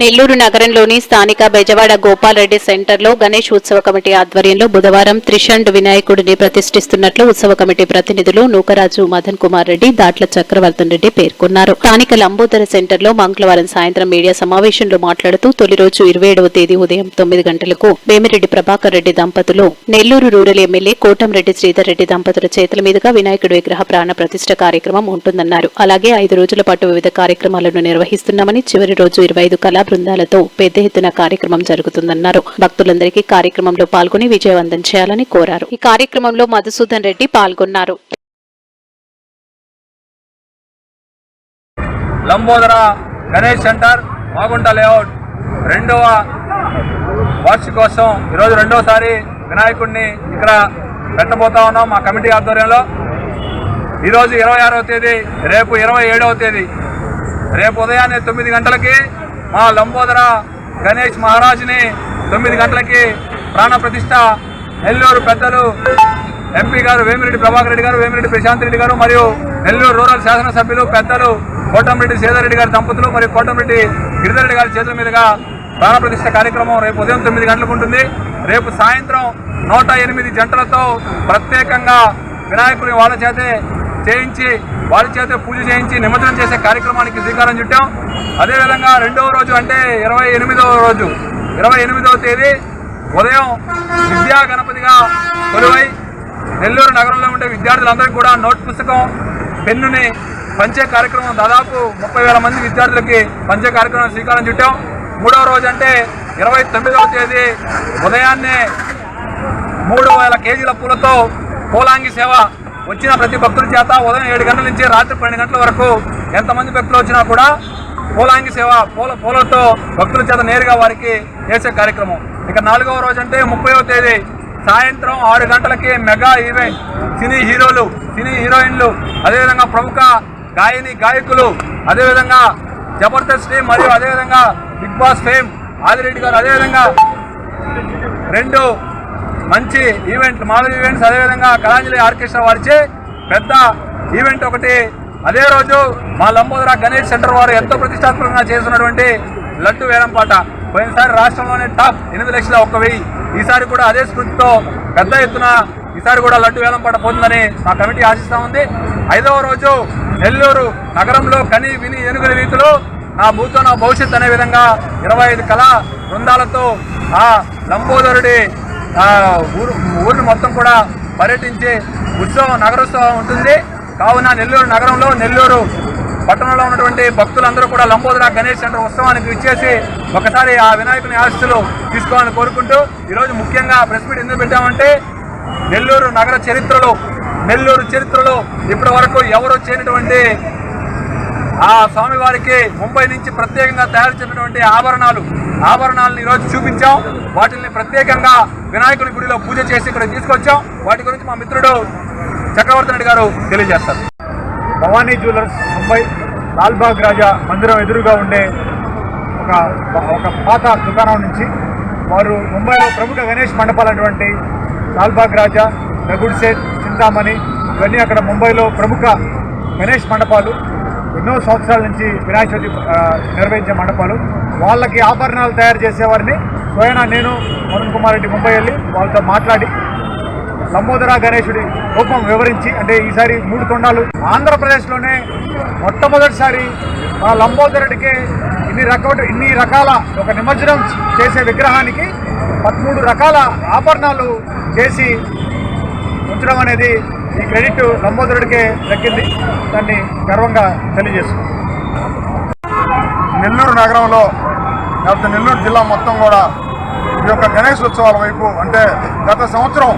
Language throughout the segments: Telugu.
నెల్లూరు నగరంలోని స్థానిక బెజవాడ గోపాలరెడ్డి సెంటర్లో గణేష్ ఉత్సవ కమిటీ ఆధ్వర్యంలో బుధవారం త్రిషండ్ వినాయకుడిని ప్రతిష్ఠిస్తున్నట్లు ఉత్సవ కమిటీ ప్రతినిధులు నూకరాజు మదన్ కుమార్ రెడ్డి దాట్ల చక్రవర్తన్ రెడ్డి పేర్కొన్నారు. స్థానిక లంబోదర సెంటర్లో మంగళవారం సాయంత్రం మీడియా సమావేశంలో మాట్లాడుతూ తొలి రోజు ఇరవై ఏడవ తేదీ ఉదయం తొమ్మిది గంటలకు వేమిరెడ్డి ప్రభాకర్ రెడ్డి దంపతులు నెల్లూరు రూరల్ ఎమ్మెల్యే కోటంరెడ్డి శ్రీధర్ రెడ్డి దంపతుల చేతుల మీదుగా వినాయకుడి విగ్రహ ప్రాణ ప్రతిష్ఠ కార్యక్రమం ఉంటుందన్నారు. అలాగే ఐదు రోజుల పాటు వివిధ కార్యక్రమాలను నిర్వహిస్తున్నామని చివరి రోజు ఇరవై ఐదు కళా బృందాలతో పెద్ద ఎత్తున కార్యక్రమం జరుగుతుందన్నారు. భక్తులందరికీ కార్యక్రమంలో పాల్గొని విజయవంతం చేయాలని కోరారు. ఈ కార్యక్రమంలో మధుసూదన్ రెడ్డి పాల్గొన్నారు. లంబోదర గణేష్ సెంటర్ మాగుంట లేఅవుట్ రెండవ వార్షికోత్సవం. ఈరోజు రెండోసారి వినాయకుడిని ఇక్కడ పెట్టబోతా ఉన్నాం మా కమిటీ ఆధ్వర్యంలో. ఈరోజు ఇరవై ఆరవ తేదీ రేపు ఇరవై ఏడవ తేదీ. రేపు ఉదయాన్నే తొమ్మిది గంటలకి మా లంబోదర గణేష్ మహారాజుని తొమ్మిది గంటలకి ప్రాణప్రతిష్ట నెల్లూరు పెద్దలు ఎంపీ గారు వేమిరెడ్డి ప్రభాకర్ రెడ్డి గారు వేమిరెడ్డి ప్రశాంత్ రెడ్డి గారు మరియు నెల్లూరు రూరల్ శాసనసభ్యులు పెద్దలు కోటంరెడ్డి సేదరెడ్డి గారి దంపతులు మరియు కోటంరెడ్డి గిరిధరెడ్డి గారి చేతుల మీదుగా ప్రాణప్రతిష్ట కార్యక్రమం రేపు ఉదయం తొమ్మిది గంటలకు ఉంటుంది. రేపు సాయంత్రం నూట ఎనిమిది జంటలతో ప్రత్యేకంగా వినాయకుడి వాళ్ళ చేతే చేయించి వారి చేత పూజ చేయించి నిమజ్జనం చేసే కార్యక్రమానికి శ్రీకారం చుట్టాం. అదేవిధంగా రెండవ రోజు అంటే ఇరవై ఎనిమిదవ రోజు ఇరవై ఎనిమిదవ తేదీ ఉదయం విద్యా గణపతిగా కొలువై నెల్లూరు నగరంలో ఉండే విద్యార్థులందరికీ కూడా నోట్ పుస్తకం పెన్నుని పంచే కార్యక్రమం దాదాపు ముప్పై వేల మంది విద్యార్థులకి పంచే కార్యక్రమం శ్రీకారం చుట్టాం. మూడవ రోజు అంటే ఇరవై తొమ్మిదవ తేదీ ఉదయాన్నే మూడు వేల కేజీల పూలతో పూలాంగి సేవ వచ్చిన ప్రతి భక్తుల చేత ఉదయం ఏడు గంటల నుంచి రాత్రి పన్నెండు గంటల వరకు ఎంతమంది భక్తులు వచ్చినా కూడా పూలాంగి సేవ పూల పూలతో భక్తుల చేత నేరుగా వారికి చేసే కార్యక్రమం. ఇక నాలుగవ రోజు అంటే ముప్పైవ తేదీ సాయంత్రం ఆరు గంటలకి మెగా ఈవెంట్ సినీ హీరోలు సినీ హీరోయిన్లు అదేవిధంగా ప్రముఖ గాయని గాయకులు అదేవిధంగా జబర్దస్త్ టీం మరియు అదేవిధంగా బిగ్ బాస్ ఫేమ్ ఆదిరెడ్డి గారు అదేవిధంగా రెండు మంచి ఈవెంట్ మామూలు ఈవెంట్స్ అదేవిధంగా కళాంజలి ఆర్కెస్ట్రా వారిచే పెద్ద ఈవెంట్ ఒకటి. అదే రోజు మా లంబోదర గణేష్ సెంటర్ వారు ఎంతో ప్రతిష్టాత్మకంగా చేస్తున్నటువంటి లడ్డు వేలంపాట పోయినసారి రాష్ట్రంలోనే టాప్ ఎనిమిది లక్షల ఒక్క వెయ్యి. ఈసారి కూడా అదే స్ఫూర్తితో పెద్ద ఎత్తున ఈసారి కూడా లడ్డు వేలంపాట పోతుందని మా కమిటీ ఆశిస్తూ ఉంది. ఐదవ రోజు నెల్లూరు నగరంలో కని విని ఎనుగుల రీతిలో నా భూతో నా భవిష్యత్ అనే విధంగా ఇరవై ఐదు కళా బృందాలతో ఆ లంబోదరుడి ఊరు ఊరిని మొత్తం కూడా పర్యటించి ఉత్సవం నగరోత్సవం ఉంటుంది. కావున నెల్లూరు నగరంలో నెల్లూరు పట్టణంలో ఉన్నటువంటి భక్తులందరూ కూడా లంబోదర గణేష్ సెంటర్ ఉత్సవానికి ఇచ్చేసి ఒకసారి ఆ వినాయకుని ఆశస్సులు తీసుకోవాలని కోరుకుంటూ ఈరోజు ముఖ్యంగా ప్రెస్ మీట్ ఎందుకు పెట్టామంటే నెల్లూరు నగర చరిత్రలో నెల్లూరు చరిత్రలో ఇప్పటి వరకు ఎవరు చేయనటువంటి ఆ స్వామివారికి ముంబై నుంచి ప్రత్యేకంగా తయారు చేసినటువంటి ఆభరణాలు ఆభరణాలను ఈరోజు చూపించాం. వాటిని ప్రత్యేకంగా వినాయకుని గుడిలో పూజ చేసి ఇక్కడ తీసుకొచ్చాం. వాటి గురించి మా మిత్రుడు చక్రవర్తి రెడ్డి గారు తెలియజేస్తారు. భవానీ జ్యువెలర్స్ ముంబై లాల్బాగ్ రాజా మందిరం ఎదురుగా ఉండే ఒక ఒక పాత దుకాణం నుంచి వారు ముంబైలో ప్రముఖ గణేష్ మండపాలు అటువంటి లాల్బాగ్ రాజా రఘుడ్ సేట్ చింతామణి ఇవన్నీ అక్కడ ముంబైలో ప్రముఖ గణేష్ మండపాలు. ఎన్నో సంవత్సరాల నుంచి వినాయక చవితి నిర్వహించే మండపాలు. వాళ్ళకి ఆభరణాలు తయారు చేసేవారిని. స్వయన నేను వరుణ్ కుమార్ రెడ్డి ముంబై వెళ్ళి వాళ్ళతో మాట్లాడి లంబోదర గణేశుడి రూపం వివరించి అంటే ఈసారి మూడు తొండాలు. ఆంధ్రప్రదేశ్లోనే మొట్టమొదటిసారి ఆ లంబోదరుడికి ఇన్ని రకాల ఇన్ని రకాల ఒక నిమజ్జనం చేసే విగ్రహానికి పదమూడు రకాల ఆభరణాలు చేసి ఉంచడం అనేది ఈ క్రెడిట్ లంబోదరుడికే దక్కింది. దాన్ని గర్వంగా తెలియజేస్తుంది నెల్లూరు నగరంలో లేకపోతే నెల్లూరు జిల్లా మొత్తం కూడా ఈ యొక్క గణేష్ ఉత్సవాల వైపు అంటే గత సంవత్సరం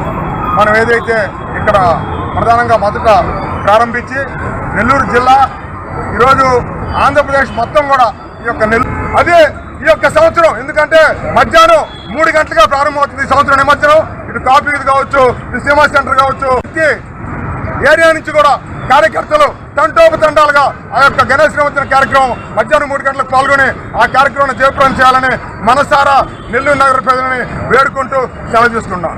మనం ఏదైతే ఇక్కడ ప్రధానంగా మొదట ప్రారంభించి నెల్లూరు జిల్లా ఈరోజు ఆంధ్రప్రదేశ్ మొత్తం కూడా ఈ యొక్క నెల్లూరు అదే ఈ యొక్క సంవత్సరం. ఎందుకంటే మధ్యాహ్నం మూడు గంటలుగా ప్రారంభమవుతుంది ఈ సంవత్సరం నిమజ్జనం. ఇటు కాఫీ కావచ్చు ఇటు సినిమా సెంటర్ కావచ్చు. ఏరియా నుంచి కూడా కార్యకర్తలు తంటోపతండాలుగా ఆ యొక్క గణేష్ నిమజ్జన కార్యక్రమం మధ్యాహ్నం మూడు గంటలకు పాల్గొని ఆ కార్యక్రమాన్ని జయప్రదం చేయాలని మనసారా నెల్లూరు నగర ప్రజలని వేడుకుంటూ సెలవు తీసుకున్నాం